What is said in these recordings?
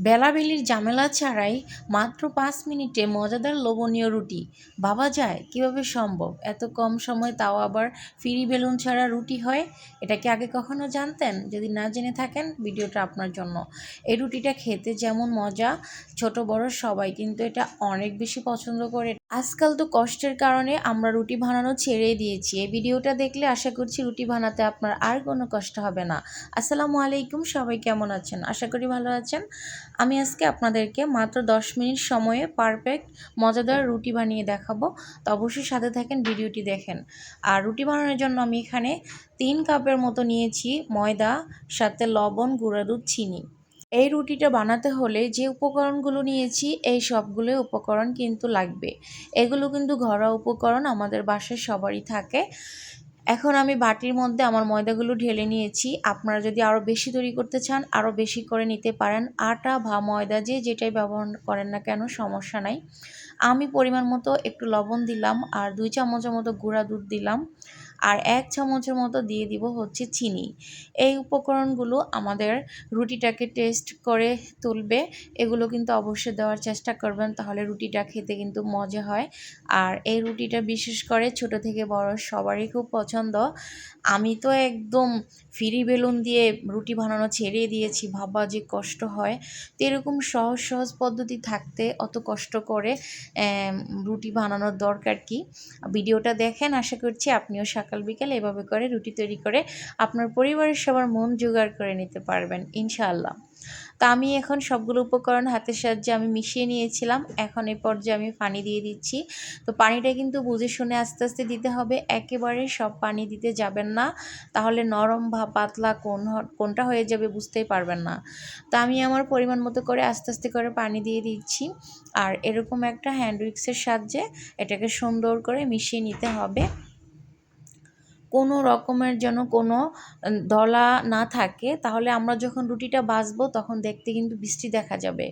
বেলাবেলির জামেলা ছাড়াই মাত্র পাঁচ মিনিটে মজাদার লোভনীয় রুটি। বাবা যায়, কীভাবে সম্ভব? এত কম সময় তাও আবার ফিরি বেলুন ছাড়া রুটি হয়? এটা কি আগে কখনো জানতেন? যদি না জেনে থাকেন, ভিডিওটা আপনার জন্য। এই রুটিটা খেতে যেমন মজা, ছোট বড় সবাই, কিন্তু এটা অনেক বেশি পছন্দ করে আজকাল তো কষ্টের কারণে আমরা রুটি বানানো ছেড়েই দিয়েছি। এই ভিডিওটা দেখলে আশা করছি রুটি বানাতে আপনার আর কোনো কষ্ট হবে না। আসসালামু আলাইকুম, সবাই কেমন আছেন? আশা করি ভালো আছেন। আমি আজকে আপনাদেরকে মাত্র দশ মিনিট সময়ে পারফেক্ট, মজাদার রুটি বানিয়ে দেখাবো। তো অবশ্যই সাথে থাকেন, ভিডিওটি দেখেন। আর রুটি বানানোর জন্য আমি এখানে তিন কাপের মতো নিয়েছি ময়দা, সাথে লবণ, গুঁড়া দুধ, চিনি। এই রুটিটা বানাতে হলে যে উপকরণগুলো নিয়েছি, এই সবগুলো উপকরণ কিন্তু লাগবে। এগুলো কিন্তু ঘরোয়া উপকরণ, আমাদের বাসায় সবারই থাকে। এখন আমি বাটির মধ্যে আমার ময়দাগুলো ঢেলে নিয়েছি। আপনারা যদি আরও বেশি তৈরি করতে চান আরও বেশি করে নিতে পারেন। আটা বা ময়দা, যে যেটাই ব্যবহার করেন না কেন, সমস্যা নাই। আমি পরিমাণ মতো একটু লবণ দিলাম আর দুই চামচের মতো গুঁড়া দুধ দিলাম। আর এক চামচের মতো দিয়ে দিব হচ্ছে চিনি। এই উপকরণগুলো আমাদের রুটিটাকে টেস্ট করে তুলবে। এগুলো কিন্তু অবশ্যই দেওয়ার চেষ্টা করবেন, তাহলে রুটিটা খেতে কিন্তু মজা হয়। আর এই রুটিটা বিশেষ করে ছোট থেকে বড় সবারই খুব পছন্দ। আমি তো একদম ফিরি বেলুন দিয়ে রুটি বানানো ছেড়ে দিয়েছি, ভাবা যে কষ্ট হয়। তো এরকম সহজ সহজ পদ্ধতি থাকতে অত কষ্ট করে রুটি বানানোর দরকার কি? ভিডিওটা দেখেন, আশা করছি আপনিও সকাল, বিকাল এভাবে করে রুটি তৈরি করে আপনার পরিবারের সবার মন জোগাড় করে নিতে পারবেন, ইনশাআল্লাহ। তা আমি এখন সবগুলো উপকরণ হাতের সাহায্যে আমি মিশিয়ে নিয়েছিলাম। এখন এই পর্যায়ে আমি পানি দিয়ে দিচ্ছি। তো পানিটা কিন্তু বুঝে শুনে আস্তে আস্তে দিতে হবে। একেবারে সব পানি দিতে যাবেন না। তাহলে নরম বা পাতলা কোন কোনটা হয়ে যাবে বুঝতেই পারবেন না। তো আমি আমার পরিমাণ মতো করে আস্তে আস্তে করে পানি দিয়ে দিচ্ছি। আর এরকম একটা হ্যান্ড উইক্সের সাহায্যে এটাকে সুন্দর করে মিশিয়ে নিতে হবে। কোনো রকমের যেন কোনো দলা না থাকে, তাহলে আমরা যখন রুটিটা বাছবো তখন দেখতে কিন্তু বৃষ্টি দেখা যাবে।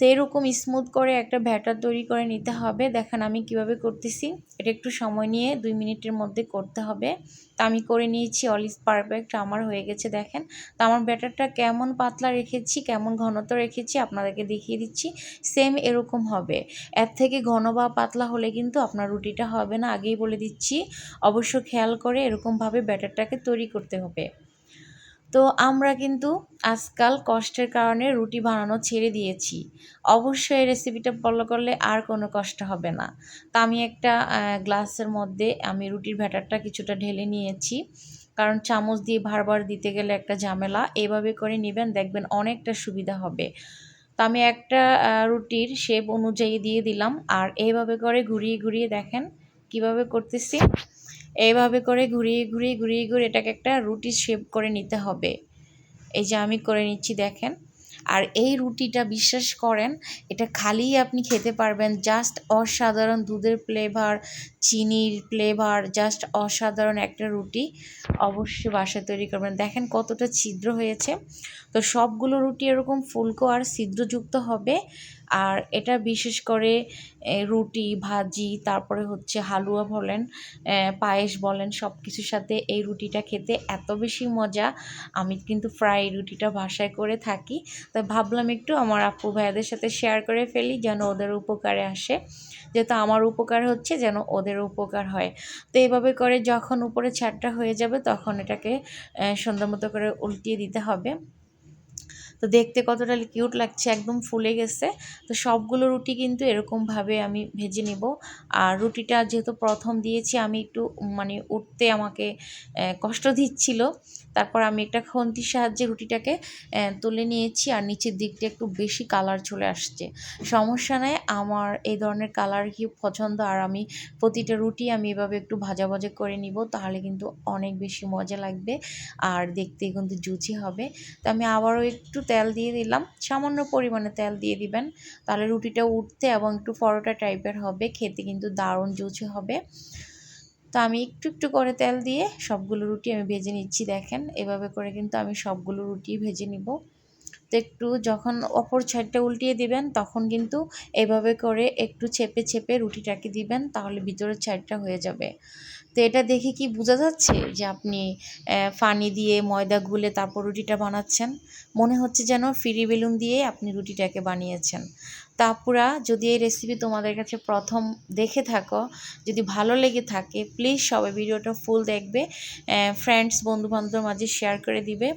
তো এরকম স্মুথ করে একটা ব্যাটার তৈরি করে নিতে হবে। দেখেন আমি কীভাবে করতেছি। এটা একটু সময় নিয়ে দুই মিনিটের মধ্যে করতে হবে। তা আমি করে নিয়েছি অল ইজ পারফেক্ট আমার হয়ে গেছে, দেখেন। তো আমার ব্যাটারটা কেমন পাতলা রেখেছি, কেমন ঘনত্ব রেখেছি আপনাদেরকে দেখিয়ে দিচ্ছি। সেম এরকম হবে। এর থেকে ঘন বা পাতলা হলে কিন্তু আপনার রুটিটা হবে না। আগেই বলে দিচ্ছি, অবশ্য খেয়াল করে এরকমভাবে ব্যাটারটাকে তৈরি করতে হবে। তো আমরা কিন্তু আজকাল কষ্টের কারণে রুটি বানানো ছেড়ে দিয়েছি। অবশ্যই এই রেসিপিটা ফলো করলে আর কোনো কষ্ট হবে না। তা আমি একটা গ্লাসের মধ্যে আমি রুটির ব্যাটারটা কিছুটা ঢেলে নিয়েছি। কারণ চামচ দিয়ে বারবার দিতে গেলে একটা ঝামেলা। এভাবে করে নেবেন, দেখবেন অনেকটা সুবিধা হবে। তো আমি একটা রুটির শেপ অনুযায়ী দিয়ে দিলাম। আর এইভাবে করে ঘুরিয়ে ঘুরিয়ে দেখেন কীভাবে করতেছি। এইভাবে করে ঘুরিয়ে ঘুরিয়ে ঘুরিয়ে ঘুরিয়ে এটাকে একটা রুটি শেপ করে নিতে হবে। এই যে আমি করে নিচ্ছি, দেখেন। আর এই রুটিটা বিশ্বাস করেন, এটা খালি আপনি খেতে পারবেন। জাস্ট অসাধারণ দুধের ফ্লেভার চিনির ফ্লেভার জাস্ট অসাধারণ একটা রুটি অবশ্যই বাসায় তৈরি করবেন। দেখেন কতটা ছিদ্র হয়েছে। তো সবগুলো রুটি এরকম ফুলকো আর ছিদ্রযুক্ত হবে। আর এটা বিশেষ করে রুটি, ভাজি, তারপরে হচ্ছে হালুয়া বলেন পায়েস বলেন সব কিছুর সাথে এই রুটিটা খেতে এত বেশি মজা। আমি কিন্তু ফ্রাই রুটিটা বাসায় করে থাকি। তো ভাবলাম একটু আমার আপু ভাইয়াদের সাথে শেয়ার করে ফেলি যেন ওদের উপকারে আসে। যেহেতু আমার উপকার হচ্ছে যেন ওদের উপকার হয়। তো এইভাবে করে যখন উপরে ছাড়টা হয়ে যাবে তখন এটাকে সুন্দর মতো করে উল্টিয়ে দিতে হবে। তো দেখতে কতটা কিউট লাগছে, একদম ফুলে গেছে। তো সবগুলো রুটি কিন্তু এরকমভাবে আমি ভেজে নিব। আর রুটিটা যেহেতু প্রথম দিয়েছি, আমি একটু মানে উঠতে আমাকে কষ্ট দিচ্ছিল। তারপর আমি একটা খন্তির সাহায্যে রুটিটাকে তুলে নিয়েছি। আর নিচের দিকটা একটু বেশি কালার চলে আসছে। সমস্যা নেই, আমার এই ধরনের কালার কি পছন্দ? আর আমি প্রতিটা রুটি আমি এভাবে একটু ভাজা ভাজা করে নিব, তাহলে কিন্তু অনেক বেশি মজা লাগবে। আর দেখতে কিন্তু জুচি হবে। তো আমি আবারও একটু তেল দিয়ে দিলাম। সামান্য পরিমাণে তেল দিয়ে দিবেন। তাহলে রুটিটা উঠতে এবং একটু পরোটা টাইপের হবে, খেতে কিন্তু দারুণ জুচি হবে। তো আমি একটু একটু করে তেল দিয়ে সবগুলো রুটি আমি ভেজে নিচ্ছি, দেখেন। এভাবে করে কিন্তু আমি সবগুলো রুটি ভেজে নিব। তো একটু যখন অপর সাইডটা উল্টিয়ে দিবেন, তখন কিন্তু এভাবে করে একটু চেপে চেপে রুটিটাকে দিবেন, তাহলে ভিতরের সাইডটা হয়ে যাবে। তো এটা দেখে কি বোঝা যাচ্ছে যে আপনি ফানি দিয়ে ময়দা গুলে তারপর রুটিটা বানাচ্ছেন? মনে হচ্ছে যেন ফিরি বেলুন দিয়ে আপনি রুটিটাকে বানিয়েছেন। তাপুরা যদি এই রেসিপি তোমাদের কাছে প্রথম দেখে থাকো, যদি ভালো লেগে থাকে প্লিজ সবাই ভিডিওটা ফুল দেখবে ফ্রেন্ডস বন্ধুবান্ধবের মাঝে শেয়ার করে দিবে,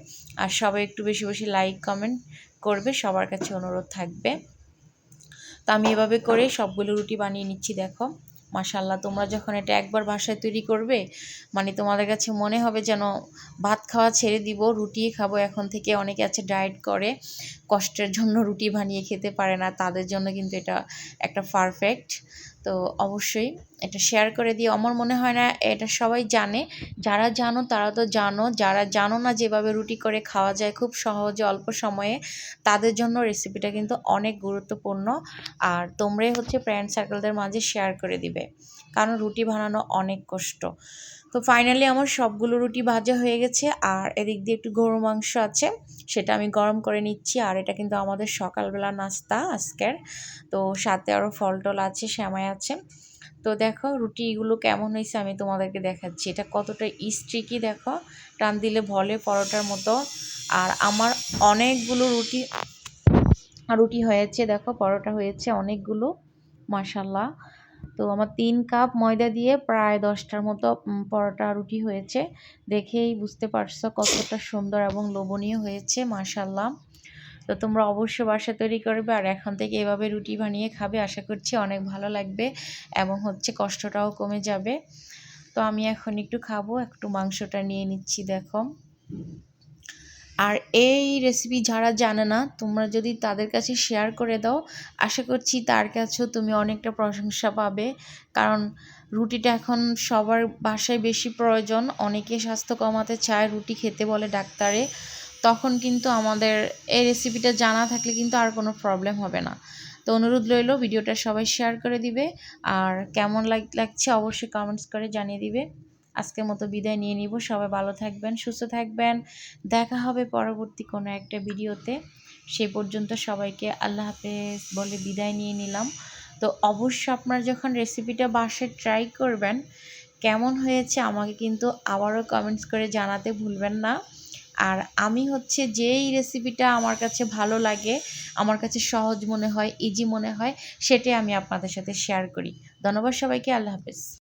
আর সবাই একটু বেশি বেশি লাইক কমেন্ট করবে, সবার কাছে অনুরোধ থাকবে। তো আমি এভাবে করে সবগুলো রুটি বানিয়ে নিচ্ছি, দেখো। মাশাল্লাহ তোমরা যখন এটা একবার বাসায় তৈরি করবে মানে তোমাদের কাছে মনে হবে যেন ভাত খাওয়া ছেড়ে দিব, রুটি খাব, এখন থেকে অনেকে আছে ডায়েট করে, কষ্টের জন্য রুটি বানিয়ে খেতে পারে না, তাদের জন্য কিন্তু এটা একটা পারফেক্ট তো অবশ্যই এটা শেয়ার করে দিয়ে আমার মনে হয় না এটা সবাই জানে। যারা জানো তারা তো জানো। যারা জানো না যেভাবে রুটি করে খাওয়া যায় খুব সহজে অল্প সময়ে, তাদের জন্য রেসিপিটা কিন্তু অনেক গুরুত্বপূর্ণ। আর তোমরাই হচ্ছে ফ্রেন্ড সার্কেলদের মাঝে শেয়ার করে দিবে। কারণ রুটি বানানো অনেক কষ্ট। তো ফাইনালি আমার সবগুলো রুটি ভাজা হয়ে গেছে, আর এদিক দিয়ে একটু গরু মাংস আছে, সেটা আমি গরম করে নিচ্ছি, আর এটা কিন্তু আমাদের সকালবেলা নাস্তা আজকের। তো সাথে আরও ফল টল আছে, শ্যামাই আছে। তো দেখো রুটিগুলো কেমন হয়েছে আমি তোমাদেরকে দেখাচ্ছি, এটা কতটা স্ট্রিকি দেখো, টান দিলে ভলে পরোটার মতো। আর আমার অনেকগুলো রুটি রুটি হয়েছে, দেখো পরোটা হয়েছে অনেকগুলো মাসাল্লাহ তো আমার তিন কাপ ময়দা দিয়ে প্রায় দশটার মতো পরোটা রুটি হয়েছে। দেখেই বুঝতে পারছ কতটা সুন্দর এবং লোভনীয় হয়েছে মাসাল্লাহ তো তোমরা অবশ্যই বাসা তৈরি করবে আর এখন থেকে এভাবে রুটি বানিয়ে খাবে আশা করছি অনেক ভালো লাগবে এবং হচ্ছে কষ্টটাও কমে যাবে। তো আমি এখন একটু খাব, একটু মাংসটা নিয়ে নিচ্ছি, দেখো। আর এই রেসিপি যারা জানে না, তোমরা যদি তাদের কাছে শেয়ার করে দাও, আশা করছি তার কাছেও তুমি অনেকটা প্রশংসা পাবে। কারণ রুটিটা এখন সবার বাসায় বেশি প্রয়োজন, অনেকে স্বাস্থ্য কমাতে চায়, রুটি খেতে বলে ডাক্তারে। তখন কিন্তু আমাদের এই রেসিপিটা জানা থাকলে কিন্তু আর কোনো প্রবলেম হবে না। তো অনুরোধ রইল ভিডিওটা সবাই শেয়ার করে দিবে। আর কেমন লাগছে অবশ্যই কমেন্টস করে জানিয়ে দিবে। আজকের মতো বিদায় নিয়ে নিব। সবাই ভালো থাকবেন, সুস্থ থাকবেন। দেখা হবে পরবর্তী কোনো একটা ভিডিওতে। সে পর্যন্ত সবাইকে আল্লাহ হাফেজ বলে বিদায় নিয়ে নিলাম। তো অবশ্য আপনারা যখন রেসিপিটা বাসায় ট্রাই করবেন, কেমন হয়েছে আমাকে কিন্তু আবারও কমেন্টস করে জানাতে ভুলবেন না। আর আমি হচ্ছে যেই রেসিপিটা আমার কাছে ভালো লাগে, আমার কাছে সহজ মনে হয় ইজি মনে হয়, সেটাই আমি আপনাদের সাথে শেয়ার করি। ধন্যবাদ সবাইকে, আল্লাহ হাফেজ।